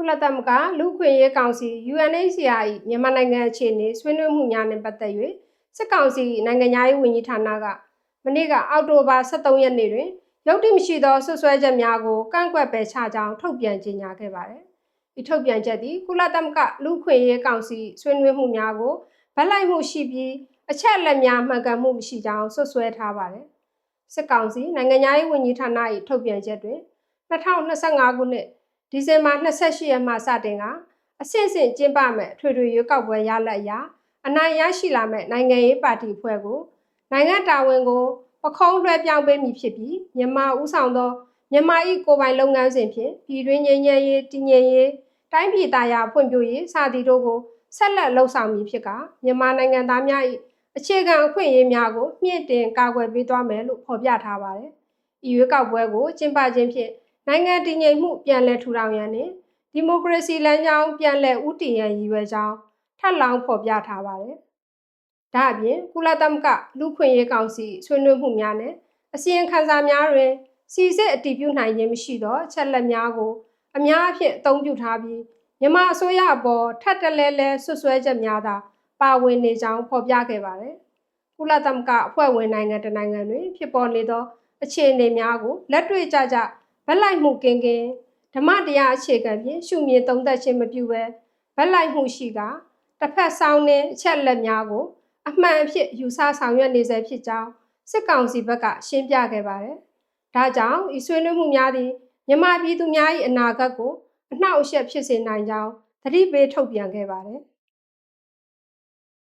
ကုလသမဂ္ဂလူ့ခွင့်ရေးကောင်စီ UNHCR ၏မြန်မာနိုင်ငံအခြေအနေဆွေးနွေးမှုများနဲ့ပတ်သက်၍စစ်ကောင်စီနိုင်ငံသားရေးဝန်ကြီးဌာနကမနေ့ကအောက်တိုဘာ23ရက်နေ့တွင်ရုပ်တိမရှိသောဆွဆွဲချက်များကိုကန့်ကွက်ပယ်ချကြောင်းထုတ်ပြန်ကြေညာခဲ့ပါတယ်။ဒီထုတ်ပြန်ချက်သည်ကုလသမဂ္ဂလူ့ခွင့်ရေးကောင်စီဆွေးနွေးမှုများကိုဗတ်လိုက်မှုရှိပြီးအချက်အလက်များမှန်ကန်မှုမရှိကြောင်းဆွဆွဲထားပါတယ်။စစ်ကောင်စီနိုင်ငံသားရေးဝန်ကြီးဌာန၏ထုတ်ပြန်ချက်တွင်2025ခုနှစ် ဒီဇင်ဘာ28ရက်မှစတင်ကအဆင့်ဆင့်ကျင်းပမဲ့ထွေထွေရွေးကောက်ပွဲရလဒ်အရအနိုင်ရရှိလာမဲ့နိုင်ငံရေးပါတီဖွဲ့ကိုနိုင်ငံတာဝန်ကိုပခုံးလွှဲပြောင်းပေးမည်ဖြစ်ပြီးမြန်မာဥဆောင်သောမြန်မာ၏ကိုယ်ပိုင်လုပ်ငန်းစဉ်ဖြင့်ပြည်တွင်းငြိမ်းချမ်းရေးတည်ငြိမ်ရေးတိုင်းပြည်သားရာဖွံ့ဖြိုးရေးစသည်တို့ကိုဆက်လက်လှုပ်ဆောင်မည်ဖြစ်ကမြန်မာနိုင်ငံသားများ၏အခြေခံအခွင့်အရေးများကိုမြင့်တင်ကာကွယ်ပေးသွားမယ်လို့ဖော်ပြထားပါတယ်။ဤရွေးကောက်ပွဲကိုကျင်းပခြင်းဖြင့် နိုင်ငံတည်ငြိမ်မှုပြန်လည်ထူထောင်ရန်နှင့်ဒီမိုကရေစီလမ်းကြောင်းပြန်လည်ဦးတည်ရန်ရည်ရွယ်ကြောင်းထပ်လောင်းဖော်ပြထားပါတယ်။ဒါအပြင်ကုလသမဂ္ဂလူ့ခွင့်ရေးကောင်စီဆွေးနွေးမှုများနဲ့အစီရင်ခံစာများတွင်စီစစ်အတည်ပြုနိုင်ခြင်းမရှိသောအချက်လက်များကိုအများအဖြစ်အသုံးပြုထားပြီးမြန်မာအစိုးရအပေါ်ထပ်တလဲလဲဆွဆွဲချက်များသာပါဝင်နေကြောင်းဖော်ပြခဲ့ပါတယ်။ကုလသမဂ္ဂအဖွဲ့ဝင်နိုင်ငံတနိုင်ငံတွင်ဖြစ်ပေါ်နေသောအခြေအနေများကိုလက်တွေ့ကြကြ ဗက်လိုက်မှုကင်းကင်းဓမ္မတရားအခြေခံဖြင့်ရှုမြင်သုံးသပ်ခြင်းမပြုဘဲဗက်လိုက်မှုရှိကတစ်ဖက်ဆောင်တဲ့အချက်လက်များကို အမှန်အဖြစ်ယူဆဆောင်ရွက်နေစေဖြစ်ကြောင်းစစ်ကောင်စီဘက်ကရှင်းပြခဲ့ပါတယ်။ဒါကြောင့်ဤဆွေးနွေးမှုများသည်မြန်မာပြည်သူများ၏အနာဂတ်ကိုအနှောက်အယှက်ဖြစ်စေနိုင်ကြောင်းသတိပေးထုတ်ပြန်ခဲ့ပါတယ်။